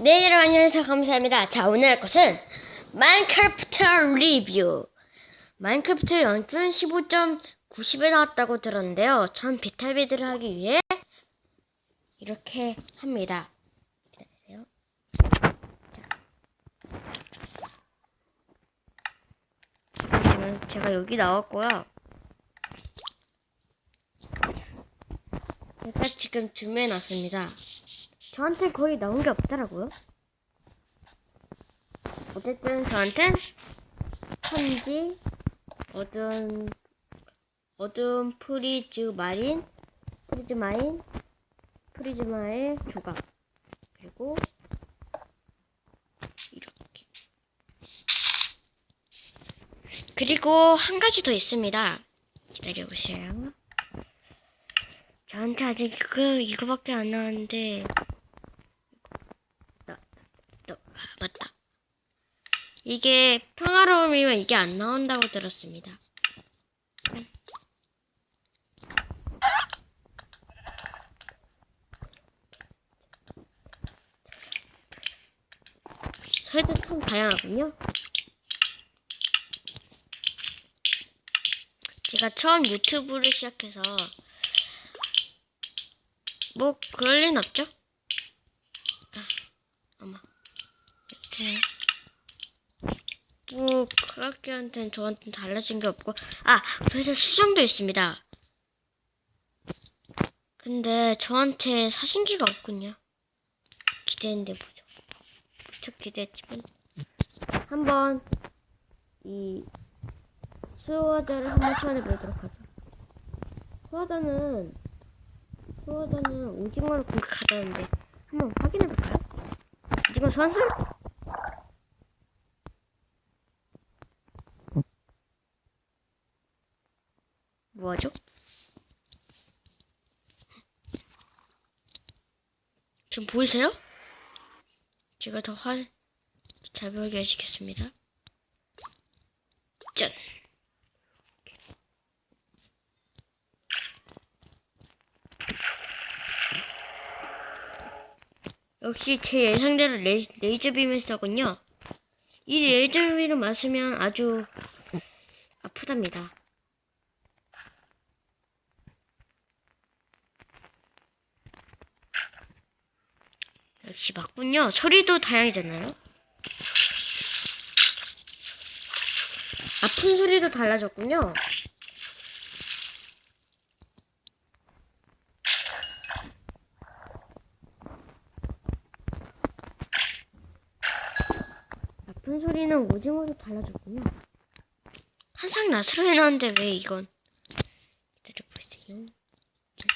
네, 여러분 안녕하세요. 감사합니다. 자, 오늘 할 것은 마인크래프트 리뷰. 마인크래프트 0.15.90에 나왔다고 들었는데요. 전 비타 비드를 하기 위해 이렇게 합니다. 기다리세요. 자. 제가 여기 나왔고요. 제가 지금 준비해 놨습니다. 저한테 거의 나온 게 없더라고요. 어쨌든 저한텐 천지, 어둠, 어둠 프리즈 마린, 프리즈 마인, 프리즈마의 조각, 그리고 이렇게. 그리고 한 가지 더 있습니다. 기다려보세요. 저한테 아직 이거, 이거밖에 안 나왔는데, 나, 나, 아, 맞다. 이게 평화로움이면 이게 안 나온다고 들었습니다. 저희도 참 다양하군요. 제가 처음 유튜브를 시작해서 뭐 그럴 리는 없죠? 아, 어머. 여튼 뭐 그학기한테는 저한테는 달라진 게 없고 아 그래서 수정도 있습니다. 근데 저한테 사신기가 없군요. 기대했는데 보죠. 무척 기대했지만 한번 이 수호자를 한번 소환해 보도록 하죠. 수호자는 수호자는 오징어를 공격하다는데 한번 확인해 볼까요? 오징어 소 환술? 뭐하죠? 지금 보이세요? 제가 더 활, 잘 보이게 해주겠습니다. 짠! 역시 제 예상대로 레, 레이저 빔을 쏘군요. 이 레이저 빔을 맞으면 아주 아프답니다. 역시 맞 군요. 소리도 다양해졌나요? 아픈 소리도 달라졌군요. 아픈 소리는 오징어도 달라졌군요. 항상 낫으로 해놨는데 왜 이건 기다려보세요. 자,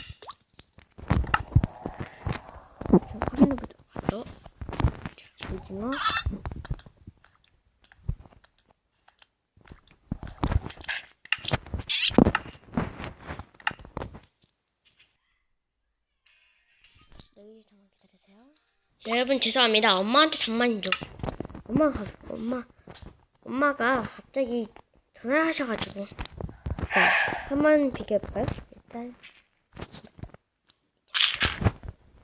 확인해보도록 하죠. 네, 잠깐 기다리세요. 네, 여러분 죄송합니다. 엄마한테 장난이죠. 엄마가 엄마 엄마가 갑자기 전화를 하셔가지고 자 한번 비교해볼까요? 일단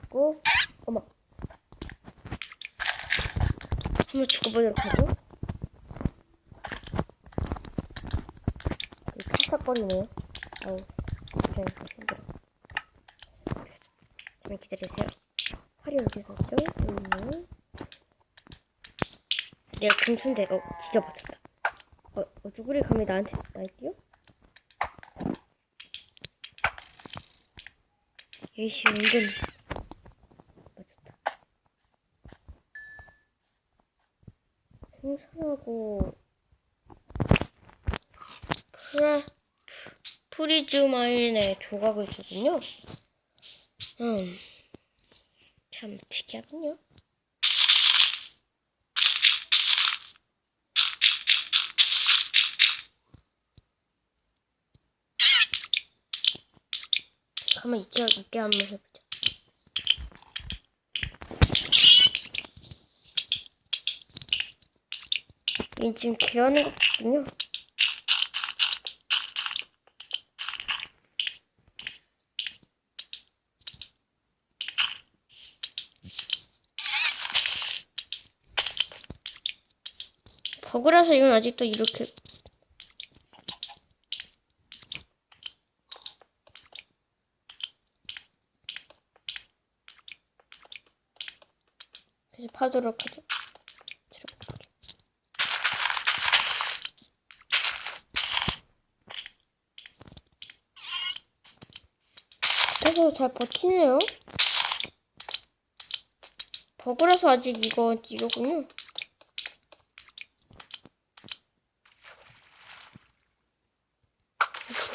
고 어머 한번 죽어보도록 하죠. 찰싹거리네요. 아우 굉장히 힘들어. 잠깐 기다리세요. 활이 어디서 있죠? 여기는 내가 금순대 어 진짜 맞췄다. 어, 어 누구리 감히 나한테 날뛰어? 예시 은근 맞췄다. 생선하고 프라 프리즈마인의 조각을 주군요. 음, 참 특이하군요. 한번 있게, 있게 한번 해보자. 이 지금 길어하는 거거든요. 버그라서 이건 아직도 이렇게 그래서 파도록 하죠. 그래서 잘 버티네요. 버그라서 아직 이거 이거군요.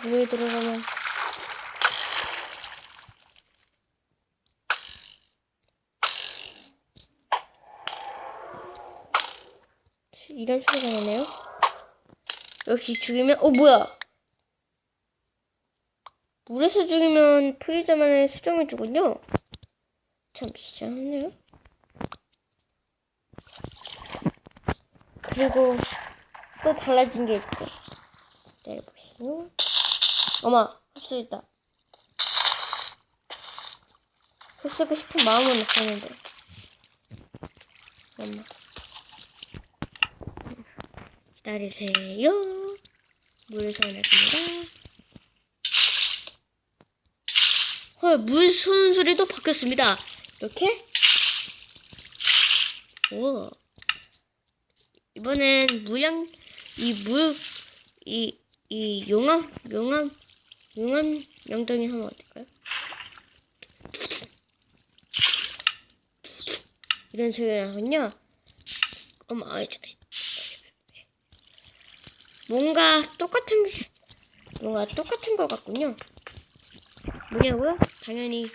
물에 들어가면 이런 소리가 나네요. 역시 죽이면 어 뭐야? 물에서 죽이면 프리자만의 수정을 주군요. 참 이상하네요. 그리고 또 달라진 게 있죠. 내려보시면 어마 흡수 있다. 흡수고 싶은 마음은 없었는데 엄마 기다리세요. 물에서 나갑니다. 헐, 물 쏘는 소리도 바뀌었습니다. 이렇게? 오. 이번엔 물량, 이 물, 이, 이 용암, 용암, 용암 명덩이 하면 어떨까요? 이런 소리가 나군요. 어머. 뭔가 똑같은, 게- 뭔가 똑같은 것 같군요. 뭐냐고요? 당연히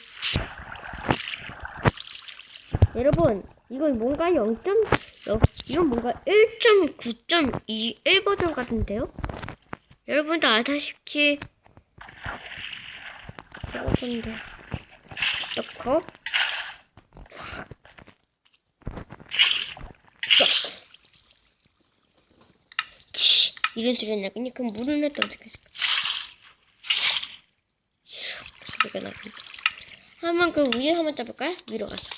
여러분 이건 뭔가 0. 영- 이건 뭔가 1.9.21 버전 같은데요? 여러분도 아다시피 여러분들 넣고 이런 소리가 나군요. 그럼 물을 넣었다 어떻게 할까? 소리가 나군요. 한번 그 위에 한번 떠볼까요? 위로 가서.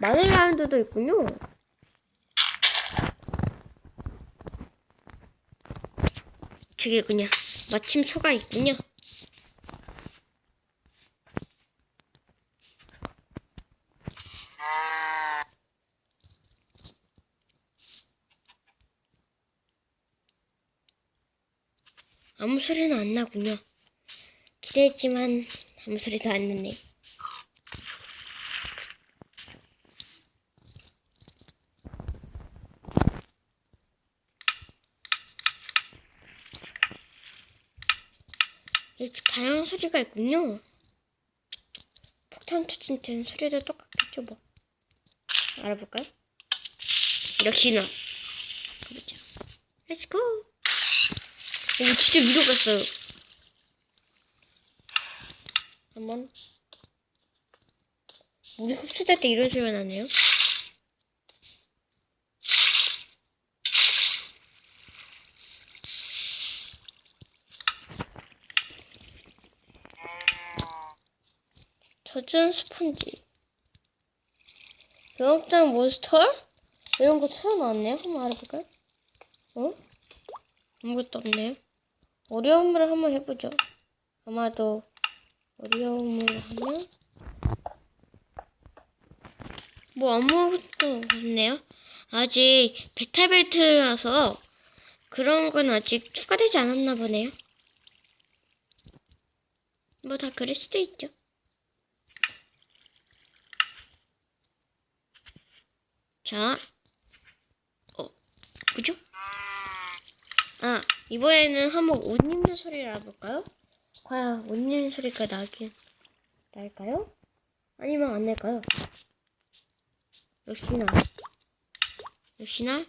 마늘 라운드도 있군요. 저기 그냥 마침 소가 있군요. 아무 소리는 안 나군요. 기대했지만 아무 소리도 안 나네. 이렇게 다양한 소리가 있군요. 폭탄 터진 때는 소리도 똑같겠죠, 뭐. 알아볼까요? 역시나. 그렇죠. 렛츠고! 오, 진짜 위로 갔어요. 한번. 물이 흡수될 때 이런 소리가 나네요. 젖은 스펀지. 영업장 몬스터? 이런 거 튀어나왔네요. 한번 알아볼까요? 어? 아무것도 없네요. 어려움을 한번 해보죠. 아마도 어려움을 하면 뭐 아무것도 없네요. 아직 베타벨트라서 그런 건 아직 추가되지 않았나 보네요. 뭐 다 그럴 수도 있죠. 자, 어, 그죠? 아, 이번에는 한번 옷 입는 소리를 알아볼까요? 과연 옷 입는 소리가 나긴, 날까요? 아니면 안 날까요? 역시나, 역시나,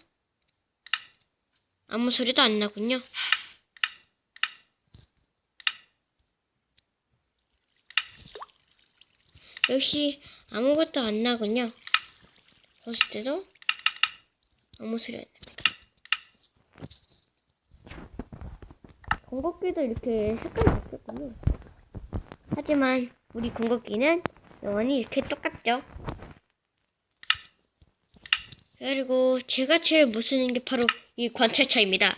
아무 소리도 안 나군요. 역시 아무것도 안 나군요. 벗을 때도 아무 소리 안 납니다. 공급기도 이렇게 색깔이 바뀌었군요. 하지만 우리 공급기는 영원히 이렇게 똑같죠. 그리고 제가 제일 못 쓰는 게 바로 이 관찰차입니다.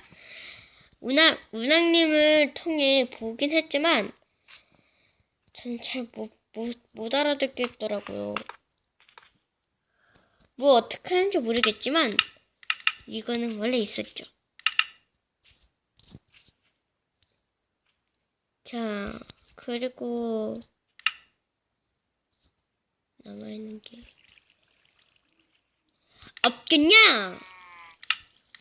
운항, 운항님을 통해 보긴 했지만, 저는 잘 못, 못, 못 알아듣겠더라고요. 뭐 어떻게 하는지 모르겠지만, 이거는 원래 있었죠. 자, 그리고, 남아있는 게, 없겠냐?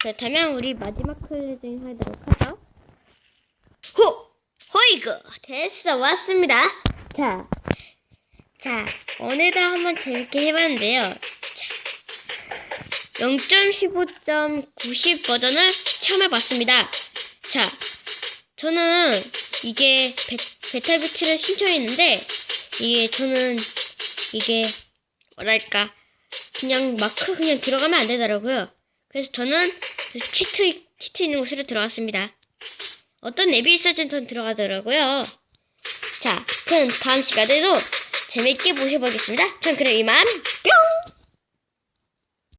그렇다면 우리 마지막 클리징 하도록 하죠. 호! 호이그! 됐어, 왔습니다. 자, 자, 오늘도 한번 재밌게 해봤는데요. 자, 0.15.90 버전을 처음 해봤습니다. 자, 저는 이게 베, 베타 뷰티를 신청했는데, 이게 저는 이게 뭐랄까 그냥 마크 그냥 들어가면 안 되더라고요. 그래서 저는 치트 치트 있는 곳으로 들어갔습니다. 어떤 앱이 있을지 전 들어가더라고요. 자, 그럼 다음 시간에도 재밌게 모셔보겠습니다. 전 그럼 이만 뿅!